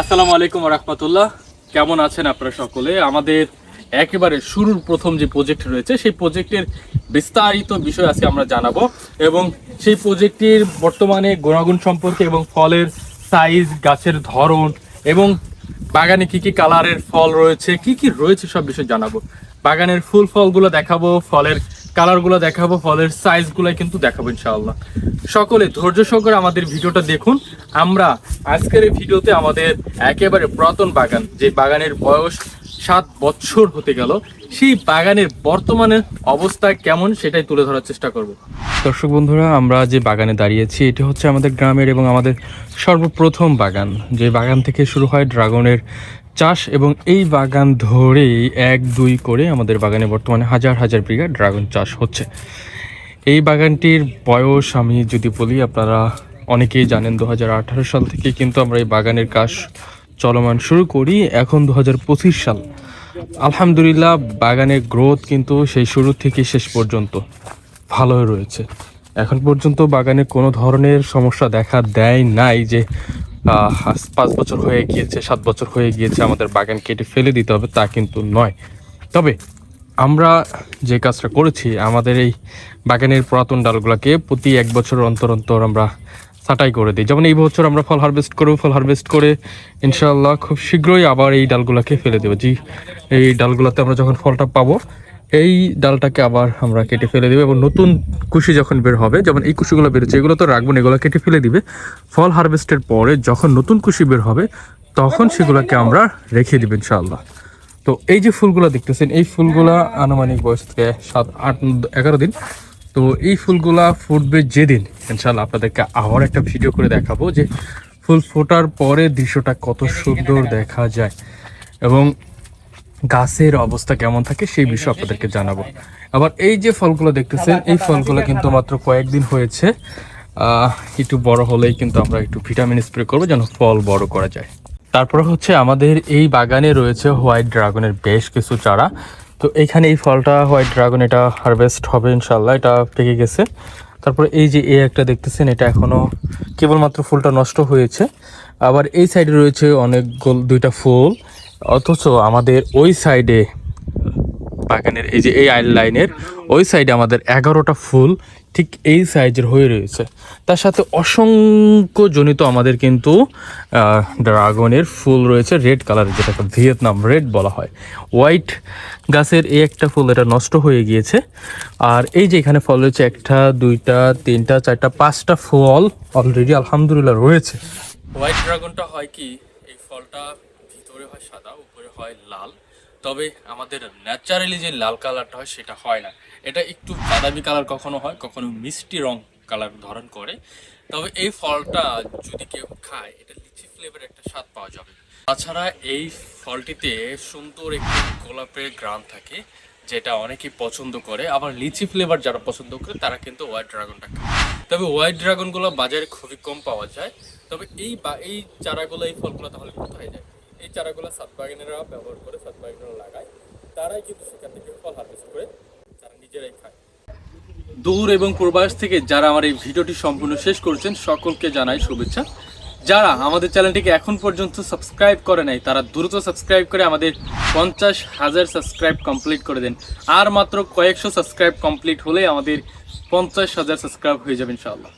আসসালামু আলাইকুম রহমতুল্লাহ। কেমন আছেন আপনারা সকলে? আমাদের একেবারে শুরুর প্রথম যে প্রজেক্ট রয়েছে, সেই প্রজেক্টের বিস্তারিত বিষয় আজকে আমরা জানাব এবং সেই প্রজেক্টটির বর্তমানে গুণাগুণ সম্পর্কে এবং ফলের সাইজ গাছের ধরন এবং বাগানে কি কি কালারের ফল রয়েছে, কি কি রয়েছে সব বিষয় জানাব। বাগানের ফুল ফলগুলো দেখাবো, ফলের কালারগুলো দেখাবো, ফলের সাইজগুলো কিন্তু দেখাবো ইনশাআল্লাহ। সকলে ধৈর্য সহকারে আমাদের ভিডিওটা দেখুন। আমরা আজকের এই ভিডিওতে আমাদের একেবারে পুরাতন বাগান, যে বাগানের বয়স সাত বছর হতে গেল, সেই বাগানের বর্তমানে অবস্থা কেমন সেটাই তুলে ধরার চেষ্টা করব। দর্শক বন্ধুরা, আমরা যে বাগানে দাঁড়িয়েছি, এটি হচ্ছে আমাদের গ্রামের এবং আমাদের সর্বপ্রথম বাগান, যে বাগান থেকে শুরু হয় ড্রাগনের চাষ এবং এই বাগান ধরেই এক, দুই করে আমাদের বাগানে বর্তমানে হাজার হাজার বিঘা ড্রাগন চাষ হচ্ছে। এই বাগানটির বয়স আমি যদি বলি, আপনারা অনেকেই জানেন দু হাজার আঠারো সাল থেকে কিন্তু আমরা এই বাগানের কাজ চলমান শুরু করি। এখন দু হাজার পঁচিশ সাল। আলহামদুলিল্লাহ, বাগানের গ্রোথ কিন্তু সেই শুরু থেকে শেষ পর্যন্ত ভালোই রয়েছে। এখন পর্যন্ত বাগানে কোনো ধরনের সমস্যা দেখা দেয় নাই যে পাঁচ বছর হয়ে গিয়েছে, সাত বছর হয়ে গিয়েছে আমাদের বাগান কেটে ফেলে দিতে হবে, তা কিন্তু নয়। তবে আমরা যে কাজটা করেছি, আমাদের এই বাগানের পুরাতন ডালগুলোকে প্রতি এক বছর অন্তর অন্তর আমরা ছাঁটাই করে দিই। যেমন এই বছর আমরা ফল হারভেস্ট করব, ফল হারভেস্ট করে ইনশাল্লাহ খুব শীঘ্রই আবার এই ডালগুলোকে ফেলে দেবো। জি, এই ডালগুলোতে আমরা যখন ফলটা পাবো এই ডালটাকে আবার আমরা কেটে ফেলে দেবো এবং নতুন কুশি যখন বের হবে, যেমন এই কুশিগুলো বেরোচ্ছে, এগুলো তো রাখব না, এগুলো কেটে ফেলে দিবে। ফল হারভেস্টের পরে যখন নতুন কুশি বের হবে, তখন সেগুলোকে আমরা রেখে দিব ইনশাআল্লাহ। তো এই যে ফুলগুলো দেখতেছেন, এই ফুলগুলা আনুমানিক বয়স থেকে সাত, আট, এগারো দিন। তো এই ফুলগুলা ফুটবে যেদিন ইনশাল্লাহ আপনাদেরকে আবার একটা ভিডিও করে দেখাবো যে ফুল ফোটার পরে দৃশ্যটা কত সুন্দর দেখা যায়। এবং গাছের অবস্থা কেমন থাকে সেই বিষয়ে আপনাদেরকে জানাব। আবার এই যে ফলগুলো দেখতেছেন এই ফলগুলো কিন্তু মাত্র কয়েকদিন হয়েছে। একটু বড় হলেই কিন্তু আমরা একটু ভিটামিন স্প্রে করব যেন ফল বড় করা যায়। তারপরে হচ্ছে আমাদের এই বাগানে রয়েছে হোয়াইট ড্রাগনের বেশ কিছু চারা। তো এইখানে এই ফলটা হোয়াইট ড্রাগন এটা হারভেস্ট হবে ইনশাল্লাহ এটা পেকে গেছে। তারপরে এই যে এ একটা দেখতেছেন এটা এখনও কেবলমাত্র ফুলটা নষ্ট হয়েছে। আবার এই সাইডে রয়েছে অনেক গোল দুইটা ফুল। অথচ আমাদের ওই সাইডে বাগানের, এই যে এই আইল লাইনের, ওই সাইডে আমাদের এগারোটা ফুল ঠিক এই সাইজের হয়ে রয়েছে। তার সাথে অসংখ্য জনিত আমাদের কিন্তু ড্রাগনের ফুল রয়েছে, রেড কালারের যেটাকে ভিয়েতনাম রেড বলা হয়। হোয়াইট গাছের এই একটা ফুল, এটা নষ্ট হয়ে গিয়েছে। আর এই যে এখানে ফল রয়েছে, একটা, দুইটা, তিনটা, চারটা, পাঁচটা ফল অলরেডি আলহামদুলিল্লাহ রয়েছে। হোয়াইট ড্রাগনটা হয় কি, এই ফলটা সাদা, উপরে হয় লাল। তবে আমাদের ন্যাচারালি যে লাল কালারটা হয়, সেটা হয় না। এটা একটু বাদামি কালার কখনো হয়, কখনো মিষ্টি রং কালার ধারণ করে। তবে এই ফলটা যদি কেউ খায়, এটা লিচি ফ্লেভার একটা স্বাদ পাওয়া যাবে। তাছাড়া এই ফলটিতে সুন্দর একটি গোলাপের গ্রাম থাকে, যেটা অনেকেই পছন্দ করে। আবার লিচি ফ্লেভার যারা পছন্দ করে, তারা কিন্তু হোয়াইট ড্রাগনটা খায়। তবে হোয়াইট ড্রাগনগুলো বাজারে খুবই কম পাওয়া যায়। তবে এই বা, এই চারাগুলো, এই ফলগুলো তাহলে কোথায় যায়? এই চারাগুলো সাতবাগানেরা ব্যবহার করে, সাতবাগানেরা লাগায়। তারাই কিন্তু সেখান থেকে ফল হারভেস্ট করে তারা নিজেরাই খায়। দূর এবং পূর্বাস থেকে যারা আমার এই ভিডিওটি সম্পূর্ণ শেষ করছেন, সকলকে জানাই শুভেচ্ছা। যারা আমাদের চ্যানেলটিকে এখন পর্যন্ত সাবস্ক্রাইব করে নাই, তারা দ্রুত সাবস্ক্রাইব করে আমাদের পঞ্চাশ হাজার সাবস্ক্রাইব কমপ্লিট করে দেন। আর মাত্র কয়েকশো সাবস্ক্রাইব কমপ্লিট হলে আমাদের পঞ্চাশ হাজার সাবস্ক্রাইব হয়ে যাবে ইনশাআল্লাহ।